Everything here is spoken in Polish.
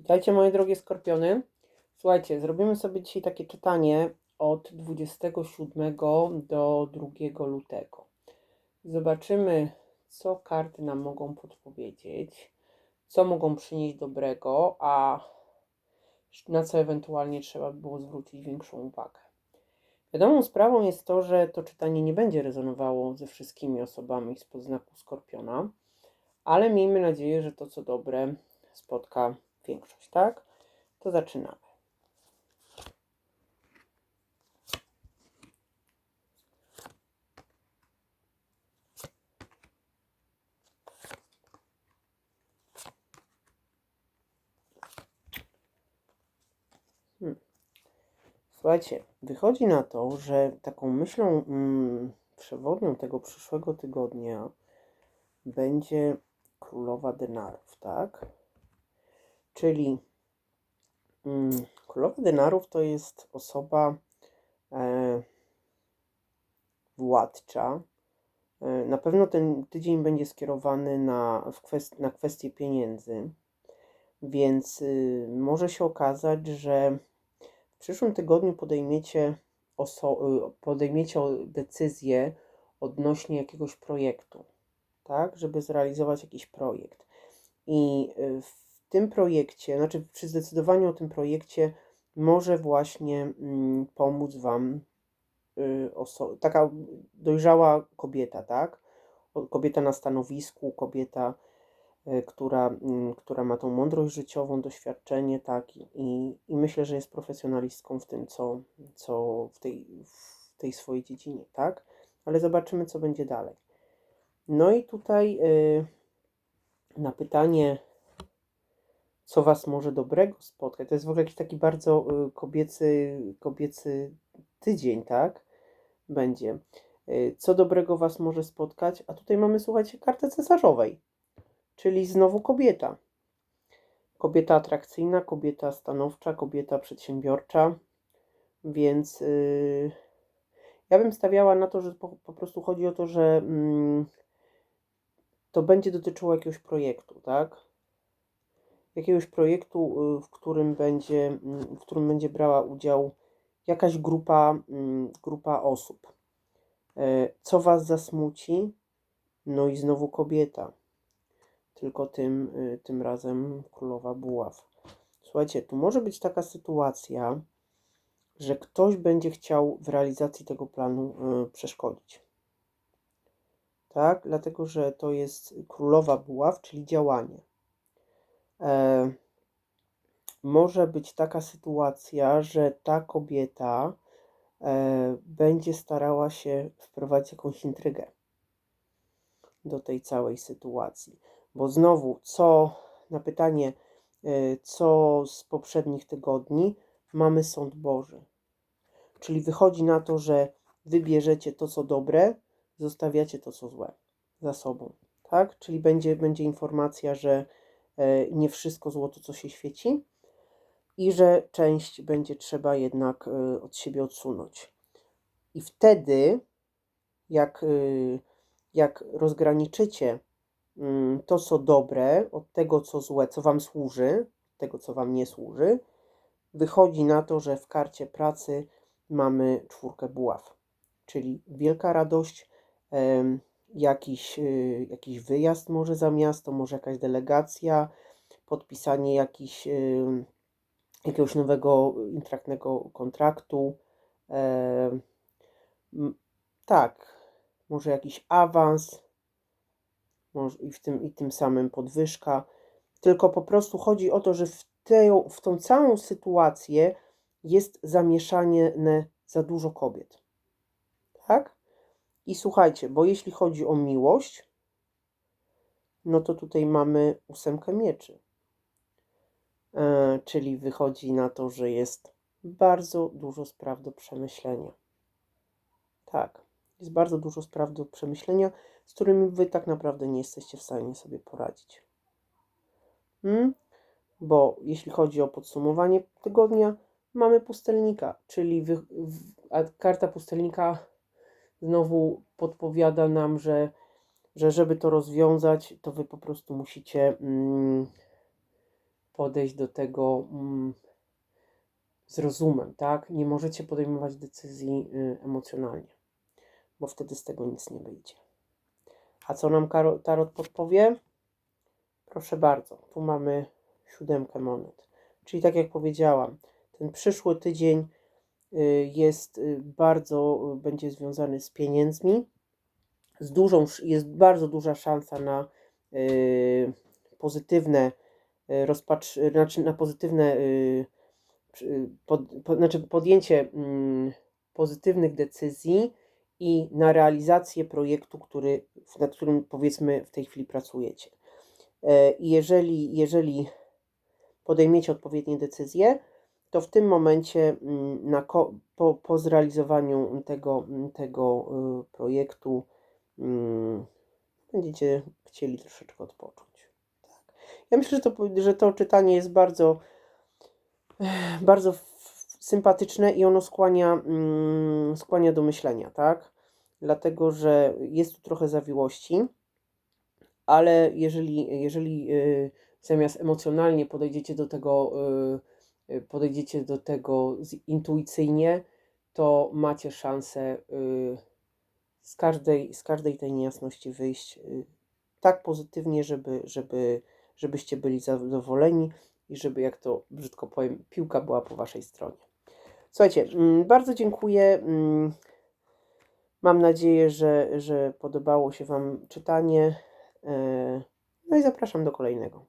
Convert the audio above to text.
Witajcie moje drogie skorpiony. Słuchajcie, zrobimy sobie dzisiaj takie czytanie od 27 do 2 lutego. Zobaczymy, co karty nam mogą podpowiedzieć, co mogą przynieść dobrego, a na co ewentualnie trzeba by było zwrócić większą uwagę. Wiadomą sprawą jest to, że to czytanie nie będzie rezonowało ze wszystkimi osobami z podznaku Skorpiona, ale miejmy nadzieję, że to co dobre spotka większość, tak? To zaczynamy. Hmm. Słuchajcie, wychodzi na to, że taką myślą mm, przewodnią tego przyszłego tygodnia będzie królowa denarów, tak? Czyli mm, królowa denarów to jest osoba e, władcza. E, na pewno ten tydzień będzie skierowany na, w kwest, na kwestie pieniędzy, więc y, może się okazać, że w przyszłym tygodniu podejmiecie, y, podejmiecie decyzję odnośnie jakiegoś projektu, tak, żeby zrealizować jakiś projekt. I y, w tym projekcie, znaczy przy zdecydowaniu o tym projekcie może właśnie mm, pomóc Wam y, taka dojrzała kobieta, tak? Kobieta na stanowisku, kobieta, y, która, mm, która ma tą mądrość życiową, doświadczenie, tak? I, i myślę, że jest profesjonalistką w tym, co, co w, tej, w tej swojej dziedzinie, tak? Ale zobaczymy, co będzie dalej. No i tutaj y, na pytanie, co Was może dobrego spotkać, to jest w ogóle jakiś taki bardzo y, kobiecy, kobiecy tydzień, tak? Będzie. Y, Co dobrego Was może spotkać? A tutaj mamy, słuchajcie, kartę cesarzowej, czyli znowu kobieta. Kobieta atrakcyjna, kobieta stanowcza, kobieta przedsiębiorcza, więc y, ja bym stawiała na to, że po, po prostu chodzi o to, że mm, to będzie dotyczyło jakiegoś projektu, tak? Jakiegoś projektu, y, w którym będzie, mm, w którym będzie brała udział jakaś grupa, mm, grupa osób. E, Co Was zasmuci? No i znowu kobieta. Tylko tym, y, tym razem królowa buław. Słuchajcie, tu może być taka sytuacja, że ktoś będzie chciał w realizacji tego planu y, przeszkodzić. Tak? Dlatego, że to jest królowa buław, czyli działanie. E, może być taka sytuacja, że ta kobieta e, będzie starała się wprowadzić jakąś intrygę do tej całej sytuacji. Bo znowu, co na pytanie, e, co z poprzednich tygodni, mamy sąd Boży. Czyli wychodzi na to, że wybierzecie to, co dobre, zostawiacie to, co złe za sobą. Tak? Czyli będzie, będzie informacja, że nie wszystko złoto, co się świeci, i że część będzie trzeba jednak y, od siebie odsunąć. I wtedy, jak, y, jak rozgraniczycie mm, to, co dobre, od tego, co złe, co Wam służy, tego, co Wam nie służy, wychodzi na to, że w karcie pracy mamy czwórkę buław, czyli wielka radość, jakiś, y, jakiś wyjazd może za miasto, może jakaś delegacja, podpisanie jakichś ym, jakiegoś nowego intratnego kontraktu. E, tak, może jakiś awans może i, w tym, i tym samym podwyżka. Tylko po prostu chodzi o to, że w, tę, w tą całą sytuację jest zamieszanie za dużo kobiet. Tak? I słuchajcie, bo jeśli chodzi o miłość, no to tutaj mamy ósemkę mieczy. E, czyli wychodzi na to, że jest bardzo dużo spraw do przemyślenia. Tak, jest bardzo dużo spraw do przemyślenia, z którymi wy tak naprawdę nie jesteście w stanie sobie poradzić. Hmm? Bo jeśli chodzi o podsumowanie tygodnia, mamy pustelnika, czyli wy, w, karta pustelnika znowu podpowiada nam, że, że żeby to rozwiązać, to wy po prostu musicie. Mm, podejść do tego mm, z rozumem, tak? Nie możecie podejmować decyzji y, emocjonalnie, bo wtedy z tego nic nie wyjdzie. A co nam tarot podpowie? Proszę bardzo, tu mamy siódemkę monet. Czyli tak jak powiedziałam, ten przyszły tydzień jest y, bardzo, y, będzie związany z pieniędzmi. Z dużą, jest bardzo duża szansa na y, pozytywne y, rozpatr, znaczy na pozytywne y, pod, po, znaczy podjęcie mm, pozytywnych decyzji i na realizację projektu, który, nad którym powiedzmy w tej chwili pracujecie. E, I jeżeli, jeżeli podejmiecie odpowiednie decyzje, to w tym momencie mm, na po, po zrealizowaniu tego, tego y, projektu mm, będziecie chcieli troszeczkę odpocząć. Tak. Ja myślę, że to, że to czytanie jest bardzo, bardzo sympatyczne i ono skłania, mm, skłania do myślenia, tak? Dlatego, że jest tu trochę zawiłości, ale jeżeli, jeżeli y, zamiast emocjonalnie podejdziecie do tego, y, podejdziecie do tego intuicyjnie, to macie szansę y, z każdej, z każdej tej niejasności wyjść y, tak pozytywnie, żeby, żeby, żebyście byli zadowoleni i żeby, jak to brzydko powiem, piłka była po waszej stronie. Słuchajcie, mm, bardzo dziękuję. mm, Mam nadzieję, że, że podobało się Wam czytanie. e, No i zapraszam do kolejnego.